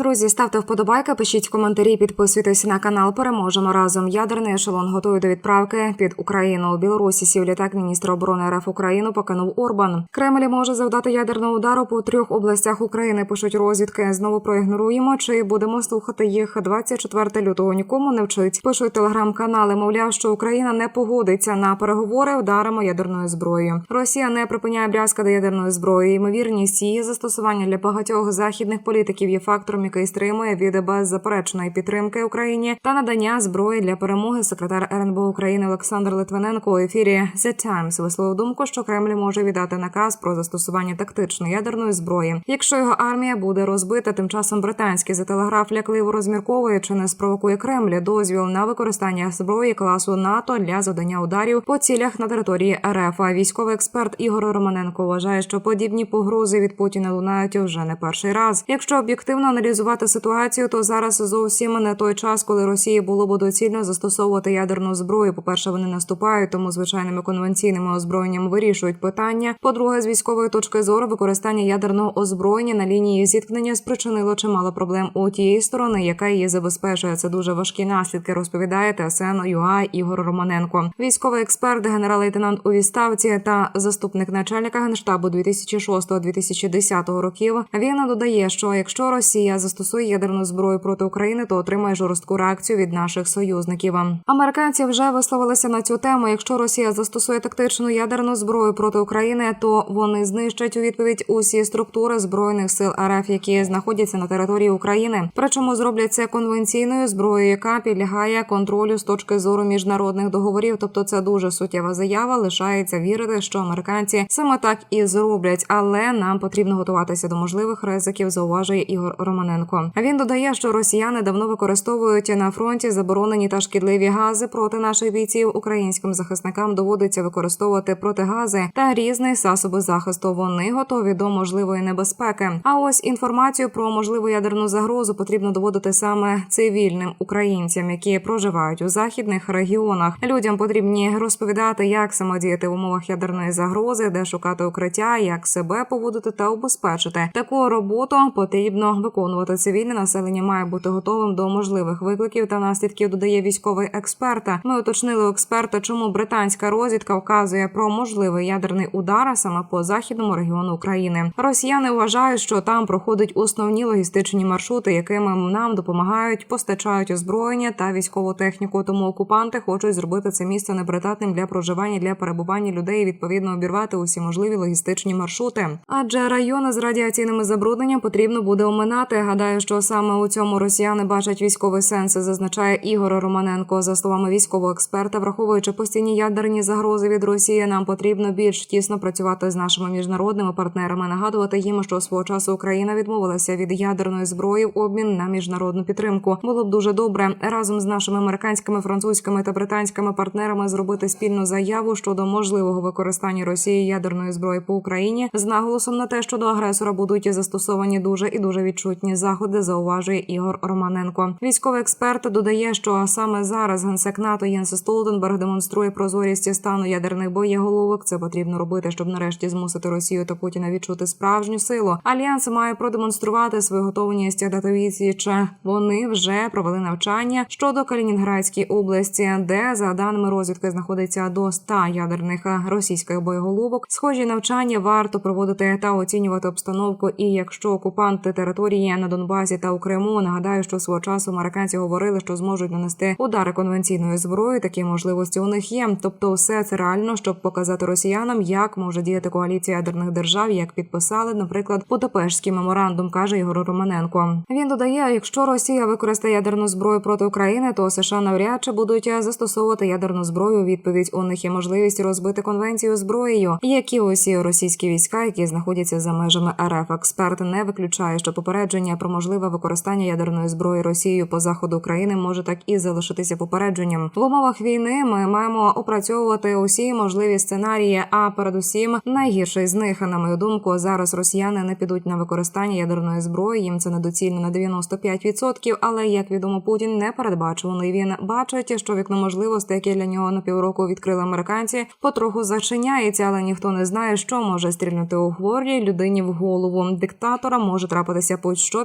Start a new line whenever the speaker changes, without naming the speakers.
Друзі, ставте вподобайки, пишіть коментарі, підписуйтесь на канал. Переможемо разом. Ядерний ешелон готує до відправки під Україну. У Білорусі сів літак міністра оборони РФ Україну покинув Орбан. Кремль може завдати ядерного удару по трьох областях України. Пишуть розвідки. Знову проігноруємо. Чи будемо слухати їх 24 лютого? Нікому не вчить. Пишуть телеграм-канали. Мовляв, що Україна не погодиться на переговори. Ударимо ядерною зброєю. Росія не припиняє брязкати ядерною зброєю. Ймовірність її застосування для багатьох західних політиків є фактором, який стримує від беззаперечної підтримки Україні та надання зброї для перемоги. Секретар РНБО України Олександр Литвиненко у ефірі The Times висловив думку, що Кремль може віддати наказ про застосування тактичної ядерної зброї, якщо його армія буде розбита. Тим часом британський за телеграф лякливо розмірковує, чи не спровокує Кремль дозвіл на використання зброї класу НАТО для завдання ударів по цілях на території РФ. А військовий експерт Ігор Романенко вважає, що подібні погрози від Путіна лунають вже не перший раз. Якщо об'єктивно аналізувати ситуацію, то зараз зовсім не той час, коли Росії було б доцільно застосовувати ядерну зброю. По перше, вони наступають, тому звичайними конвенційними озброєннями вирішують питання. По-друге, з військової точки зору використання ядерного озброєння на лінії зіткнення спричинило чимало проблем у тієї сторони, яка її забезпечує. Це дуже важкі наслідки. Розповідає ТСН ЮА Ігор Романенко. Військовий експерт, генерал-лейтенант у відставці та заступник начальника генштабу 2006-2010 років. Він додає, що якщо Росія застосує ядерну зброю проти України, то отримає жорстку реакцію від наших союзників. Американці вже висловилися на цю тему. Якщо Росія застосує тактичну ядерну зброю проти України, то вони знищать у відповідь усі структури збройних сил РФ, які знаходяться на території України. Причому зроблять це конвенційною зброєю, яка підлягає контролю з точки зору міжнародних договорів. Тобто, це дуже суттєва заява. Лишається вірити, що американці саме так і зроблять, але нам потрібно готуватися до можливих ризиків. Зауважує Ігор Романенко. А він додає, що росіяни давно використовують на фронті заборонені та шкідливі гази проти наших бійців. Українським захисникам доводиться використовувати протигази та різні засоби захисту. Вони готові до можливої небезпеки. А ось інформацію про можливу ядерну загрозу потрібно доводити саме цивільним українцям, які проживають у західних регіонах. Людям потрібні розповідати, як самодіяти в умовах ядерної загрози, де шукати укриття, як себе поводити та убезпечити. Таку роботу потрібно виконувати. Цивільне населення має бути готовим до можливих викликів та наслідків. Додає військовий експерт. Ми уточнили експерта, чому британська розвідка вказує про можливий ядерний удар саме по західному регіону України. Росіяни вважають, що там проходять основні логістичні маршрути, якими нам допомагають, постачають озброєння та військову техніку. Тому окупанти хочуть зробити це місце непридатним для проживання для перебування людей. і, Відповідно, обірвати усі можливі логістичні маршрути. Адже райони з радіаційними забрудненням потрібно буде оминати. Гадаю, що саме у цьому росіяни бачать військовий сенс, зазначає Ігор Романенко. За словами військового експерта, враховуючи постійні ядерні загрози від Росії, нам потрібно більш тісно працювати з нашими міжнародними партнерами. Нагадувати їм, що свого часу Україна відмовилася від ядерної зброї в обмін на міжнародну підтримку. Було б дуже добре разом з нашими американськими, французькими та британськими партнерами зробити спільну заяву щодо можливого використання Росії ядерної зброї по Україні з наголосом на те, що до агресора будуть застосовані дуже і дуже відчутні заходи. Зауважує Ігор Романенко. Військовий експерт додає, що саме зараз генсек НАТО Єнс Столтенберг демонструє прозорість стану ядерних боєголовок. Це потрібно робити, щоб нарешті змусити Росію та Путіна відчути справжню силу. Альянс має продемонструвати свою готовність дати відсіч. Вони вже провели навчання щодо Калінінградської області, де за даними розвідки знаходиться до 100 ядерних російських боєголовок. Схожі навчання варто проводити та оцінювати обстановку. І якщо окупанти території на Донбасі та у Криму нагадаю, що свого часу американці говорили, що зможуть нанести удари конвенційною зброєю. Такі можливості у них є. Тобто, все це реально, щоб показати росіянам, як може діяти коаліція ядерних держав, як підписали, наприклад, Будапештський меморандум, каже Ігор Романенко. Він додає: якщо Росія використає ядерну зброю проти України, то США навряд чи будуть застосовувати ядерну зброю. Відповідь у них є можливість розбити конвенцію зброєю, які усі російські війська, які знаходяться за межами РФ. Експерт не виключає, що попередження про можливе використання ядерної зброї Росією по заходу України може так і залишитися попередженням. В умовах війни ми маємо опрацьовувати усі можливі сценарії. А передусім, найгірший з них, на мою думку, зараз росіяни не підуть на використання ядерної зброї. Їм це недоцільно на 95%, Але як відомо, Путін не передбачуваний. Він бачить, що вікно можливостей, яке для нього на півроку відкрили американці, потроху зачиняється, але ніхто не знає, що може стрільнути у хворій людині в голову. Диктатора може трапитися будь-що